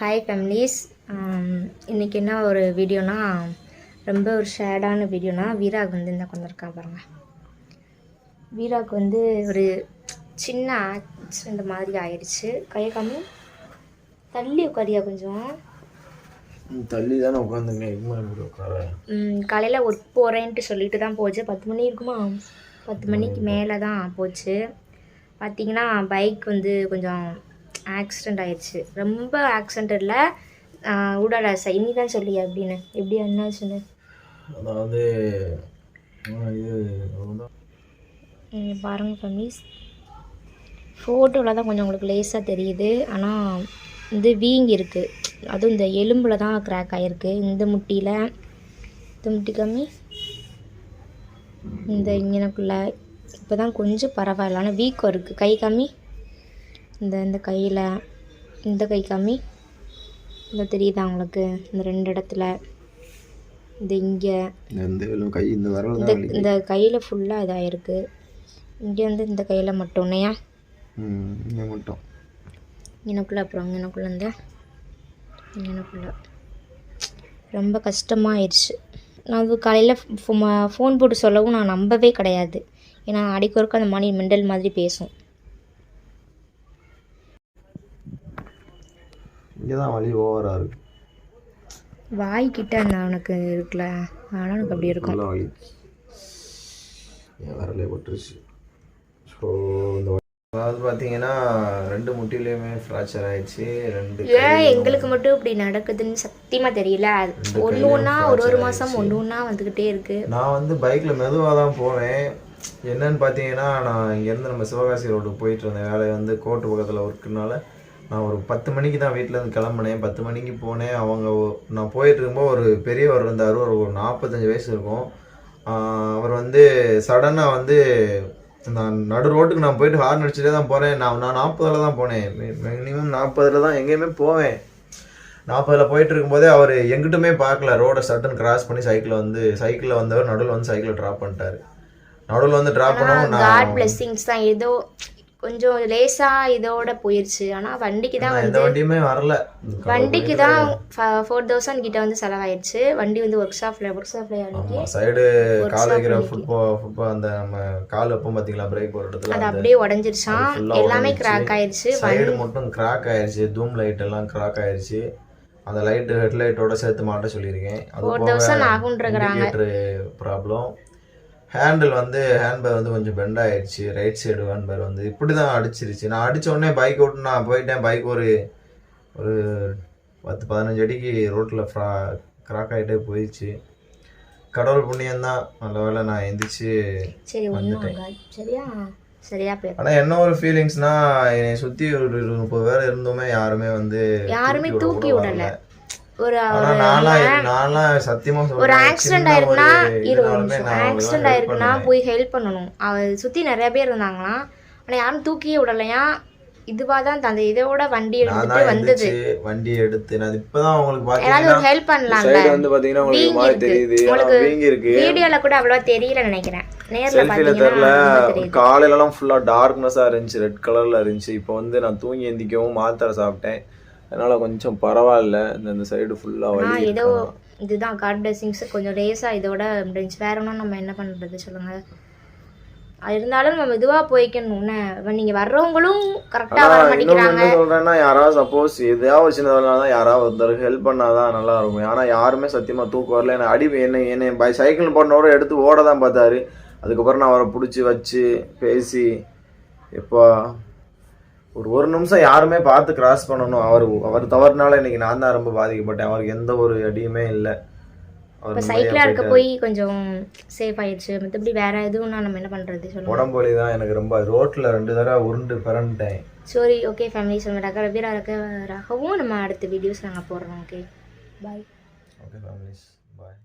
Hi families இன்றைக்கி என்ன ஒரு வீடியோனா ரொம்ப ஒரு ஷேடான வீடியோனா வீராக் வந்து இந்த கொண்டிருக்கா பாருங்க. வீராக் வந்து ஒரு சின்ன ஆக்சிடெண்ட் மாதிரி ஆயிடுச்சு. கையை கம்மி தள்ளி உட்காரியா கொஞ்சம். தள்ளி தானே உட்காந்துங்க காலையில் ஒர்க் போகிறேன்ட்டு சொல்லிட்டு தான் போச்சு. பத்து மணி இருக்குமா? பத்து மணிக்கு மேலே தான் போச்சு. பார்த்தீங்கன்னா பைக் வந்து கொஞ்சம் ஆக்சிடெண்ட் ஆயிடுச்சு. ரொம்ப ஆக்சிடெண்ட் இல்லை. ஊடால சைனி தான் சொல்லி அப்படின்னு. எப்படி அதாவது இது அவ்வளவுதான். இங்க பாருங்க ஃபேமிலிஸ் ஃபோட்டோவில் தான் கொஞ்சம் உங்களுக்கு லேஸாக தெரியுது. ஆனால் இது வீங்கி இருக்குது அதுவும் இந்த எலும்பில் தான் கிராக் ஆகிருக்கு இந்த முட்டியில். இந்த முட்டி கம்மி இந்த இங்கனக்குள்ள. இப்போ தான் கொஞ்சம் பரவாயில்ல. ஆனால் வீக்கம் இருக்குது கை கம்மி இந்த இந்த கையில் இந்த கை கம்மி. இந்த தெரியுதா உங்களுக்கு? இந்த ரெண்டு இடத்துல. இந்த இங்கே. இந்த இந்த விரலும் கை இந்த இந்த கையில் ஃபுல்லாக இதாகிருக்கு இங்கே வந்து இந்த கையில் மட்டும் இல்லையா மட்டும். எனக்குள்ள அப்புறம் எனக்குள்ள இந்த எனக்குள்ள ரொம்ப கஷ்டமாக ஆயிடுச்சு நான் அது காலையில் ஃபோன் போட்டு சொல்லவும் நான் நம்பவே கிடையாது. ஏன்னா அடிக்கொருக்க அந்த மணி மெண்டல் மாதிரி பேசும். இங்கே தான் வலி ஓவராக இருக்கு. வாய்க்கிட்ட அந்த அவனுக்கு இருக்குல்ல அதனால் எனக்கு அப்படி இருக்கும். வலி. என் விரலே பட்டுருச்சு. ஸோ இந்த அதாவது பார்த்தீங்கன்னா ரெண்டு முட்டிலையுமே ஃப்ராக்சர் ஆயிடுச்சு ரெண்டு ஏன் எங்களுக்கு மட்டும் இப்படி நடக்குதுன்னு சத்தியமாக தெரியல. ஒன்று ஒன்றா ஒரு ஒரு மாதம் ஒன்று ஒன்றா வந்துக்கிட்டே இருக்குது நான் வந்து பைக்கில் மெதுவாக தான் போனேன் என்னன்னு பார்த்தீங்கன்னா நான் இங்கேருந்து நம்ம சிவகாசி ரோடுக்கு போயிட்டு இருந்தேன். வேலை வந்து கோர்ட்டு பக்கத்தில் ஒர்க்குனால நான் ஒரு பத்து மணிக்கு தான் வீட்டிலேருந்து கிளம்புனேன். பத்து மணிக்கு போனேன். அவங்க நான் போயிட்டு இருக்கும்போது ஒரு பெரியவர் இருந்தார். ஒரு ஒரு நாற்பத்தஞ்சு வயசு இருக்கும். அவர் வந்து சடனாக வந்து நான் நடு ரோட்டுக்கு நான் போயிட்டு ஹார்ன் அடிச்சுட்டே தான் போகிறேன் நான் நான் நாற்பதில் தான் போனேன். மினிமம் நாற்பதில் தான் எங்கேயுமே போவேன். நாற்பதில் போயிட்டு இருக்கும்போதே அவர் எங்கிட்டுமே பார்க்கல. ரோடை சட்டன் கிராஸ் பண்ணி சைக்கிளில் வந்து சைக்கிளில் வந்தவர் நடுவில் வந்து சைக்கிளை ட்ராப் பண்ணிட்டாரு. நடுவில் வந்து ட்ராப் பண்ணவும் நான் தான். ஏதோ கொஞ்சம் லேசாக இதோட போயிடுச்சு ஆனால் வண்டிக்கு தான் எந்த வண்டியுமே வரல. வண்டிக்கு தான் ஃபோர் தௌசண்ட் கிட்ட வந்து செலவாயிடுச்சு வண்டி வந்து ஒர்க் ஷாப்ல ஒர்க் ஷாப்ல அன்னைக்கு சைடு கால் வைக்கிற ஃபுட்பா ஃபுட்பா அந்த நம்ம கால் வைப்போம் பார்த்தீங்களா பிரேக் ஒரு இடத்துல அது அப்படியே ஆ எல்லாமே. கிராக் ஆயிடுச்சு சைடு மட்டும் கிராக் ஆயிருச்சு. தூம் லைட் எல்லாம் கிராக் ஆயிருச்சு. அந்த லைட் ஹெட்லைட்டோட சேர்த்து மாட்ட சொல்லியிருக்கேன். அது ஃபோர் போக தௌசண்ட் ஆகுன்றாங்க ப்ராப்ளம் ஹேண்டில் வந்து ஹேண்ட்பேர் வந்து கொஞ்சம் பெண்ட் ஆயிடுச்சு. ரைட் சைடு ஹேண்ட்பேர் வந்து இப்படி தான் அடிச்சிருச்சு. நான் அடிச்ச உடனே பைக் விட்டு நான் போயிட்டேன். பைக் ஒரு ஒரு பத்து பதினஞ்சு அடிக்கு ரோட்டில் ஃப்ரா கிராக் ஆகிட்டே போயிடுச்சு. கடவுள் புண்ணியம்தான். நல்ல வேளை நான் எந்திரிச்சு ஆகாது. சரியா? சரியா ஆனால் என்ன ஒரு ஃபீலிங்ஸ்னா என்னை சுற்றி ஒரு முப்பது பேர் இருந்துமே யாருமே வந்து யாருமே தூக்கி விடல. ஒரு ஒரு ஆக்சிடென்ட் ஆயிருக்குன்னா இரு ஆக்சிடென்ட் ஆயிருக்குன்னா. போய் ஹெல்ப் பண்ணணும். அவ சுற்றி நிறைய பேர் இருந்தாங்களாம். ஆனால் யாரும் தூக்கியே விடலையா? இதுவாக தான் அந்த இதோட வண்டி எடுத்துட்டு வந்தது. வண்டி எடுத்து நான் இப்பதான் உங்களுக்கு ஏதாவது ஒரு பாத்தீங்கன்னா ஹெல்ப் பண்ணலாம்ல சைடு வந்து பாத்தீங்கன்னா உங்களுக்கு மாதிரி. தெரியுது. வீங்கி இருக்கு வீடியோல கூட அவ்வளவா தெரியல நினைக்கிறேன். நேர்ல பாத்தீங்கன்னா காலையில எல்லாம் ஃபுல்லா டார்க்னஸா இருந்துச்சு. ரெட் கலர்ல இருந்துச்சு. இப்போ வந்து நான் தூங்கி எந்திக்கவும் மாத்திரை சாப்பிட்டேன். அதனால கொஞ்சம் பரவாயில்ல. இந்த இந்த சைடு ஃபுல்லா ஆ வலி ஏதோ. இதுதான் கார்ட் பிளஸிங்ஸ் கொஞ்சம் லேசா இதோட முடிஞ்சு வேற ஒன்றும் நம்ம என்ன பண்றது சொல்லுங்க. அது இருந்தாலும் நம்ம மெதுவாக போய்க்கணும்னு. இப்ப நீங்க வர்றவங்களும் கரெக்டாக வர மாட்டேங்கிறாங்க. என்ன சொல்றேன்னா யாராவது சப்போஸ் எதையாவது ஒரு சின்னதா தான் யாராவது ஒருத்தருக்கு ஹெல்ப் பண்ணாதான் நல்லா இருக்கும். ஆனா யாருமே சத்தியமா தூக்கம் வரல. என்ன அடி என்ன என்ன பை சைக்கிள் போனவரை எடுத்து ஓட தான் பார்த்தாரு. அதுக்கப்புறம் நான் அவரை பிடிச்சி வச்சு பேசி எப்பா ஒரு ஒரு நிமிஷம் யாருமே பார்த்து கிராஸ் பண்ணணும். அவர் அவர் தவறுனால இன்னைக்கு நான் தான் ரொம்ப பாதிக்கப்பட்டேன். அவருக்கு எந்த ஒரு அடியுமே இல்லை. இப்போ சைக்கிளாக இருக்க. போய் கொஞ்சம் சேஃப் ஆயிடுச்சு. மற்றபடி வேற எதுவும் நம்ம என்ன பண்றது? சொல்லுங்க. உடம்பு வலி தான் எனக்கு ரொம்ப ரோட்ல ரெண்டு தடவை உருண்டு பிறந்துட்டேன். சரி ஓகே ஃபேமிலி சொல்லுங்க. ரக ரவிரா ரக ராகவும் நம்ம அடுத்த வீடியோஸ் நாங்கள் போடுறோம் okay bye okay families bye